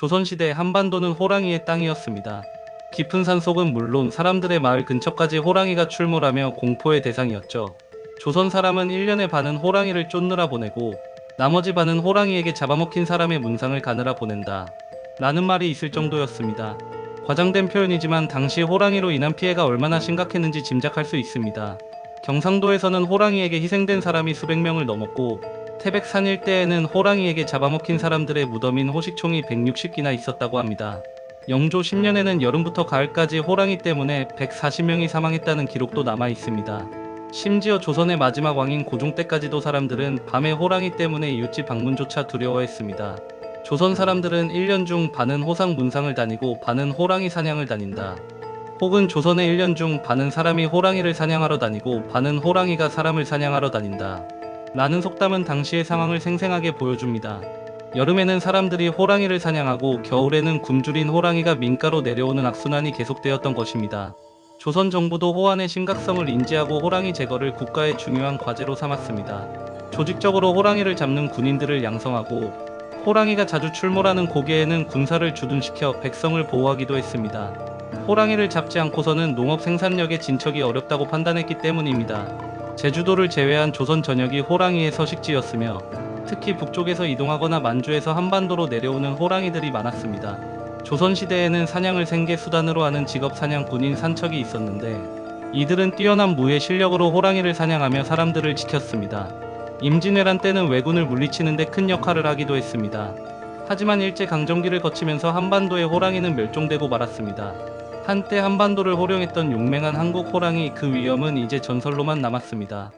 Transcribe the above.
조선시대 한반도는 호랑이의 땅이었습니다. 깊은 산속은 물론 사람들의 마을 근처까지 호랑이가 출몰하며 공포의 대상이었죠. 조선 사람은 1년의 반은 호랑이를 쫓느라 보내고 나머지 반은 호랑이에게 잡아먹힌 사람의 문상을 가느라 보낸다. 라는 말이 있을 정도였습니다. 과장된 표현이지만 당시 호랑이로 인한 피해가 얼마나 심각했는지 짐작할 수 있습니다. 경상도에서는 호랑이에게 희생된 사람이 수백 명을 넘었고 태백산 일대에는 호랑이에게 잡아먹힌 사람들의 무덤인 호식총이 160기나 있었다고 합니다. 영조 10년에는 여름부터 가을까지 호랑이 때문에 140명이 사망했다는 기록도 남아 있습니다. 심지어 조선의 마지막 왕인 고종 때까지도 사람들은 밤에 호랑이 때문에 이웃집 방문조차 두려워했습니다. 조선 사람들은 1년 중 반은 호상 문상을 다니고 반은 호랑이 사냥을 다닌다. 혹은 조선의 1년 중 반은 사람이 호랑이를 사냥하러 다니고 반은 호랑이가 사람을 사냥하러 다닌다. 라는 속담은 당시의 상황을 생생하게 보여줍니다. 여름에는 사람들이 호랑이를 사냥하고 겨울에는 굶주린 호랑이가 민가로 내려오는 악순환이 계속되었던 것입니다. 조선 정부도 호환의 심각성을 인지하고 호랑이 제거를 국가의 중요한 과제로 삼았습니다. 조직적으로 호랑이를 잡는 군인들을 양성하고 호랑이가 자주 출몰하는 고개에는 군사를 주둔시켜 백성을 보호하기도 했습니다. 호랑이를 잡지 않고서는 농업 생산력에 진척이 어렵다고 판단했기 때문입니다. 제주도를 제외한 조선 전역이 호랑이의 서식지였으며 특히 북쪽에서 이동하거나 만주에서 한반도로 내려오는 호랑이들이 많았습니다. 조선시대에는 사냥을 생계 수단으로 하는 직업 사냥꾼인 산척이 있었는데 이들은 뛰어난 무예 실력으로 호랑이를 사냥하며 사람들을 지켰습니다. 임진왜란 때는 왜군을 물리치는데 큰 역할을 하기도 했습니다. 하지만 일제강점기를 거치면서 한반도의 호랑이는 멸종되고 말았습니다. 한때 한반도를 호령했던 용맹한 한국 호랑이 그 위험은 이제 전설로만 남았습니다.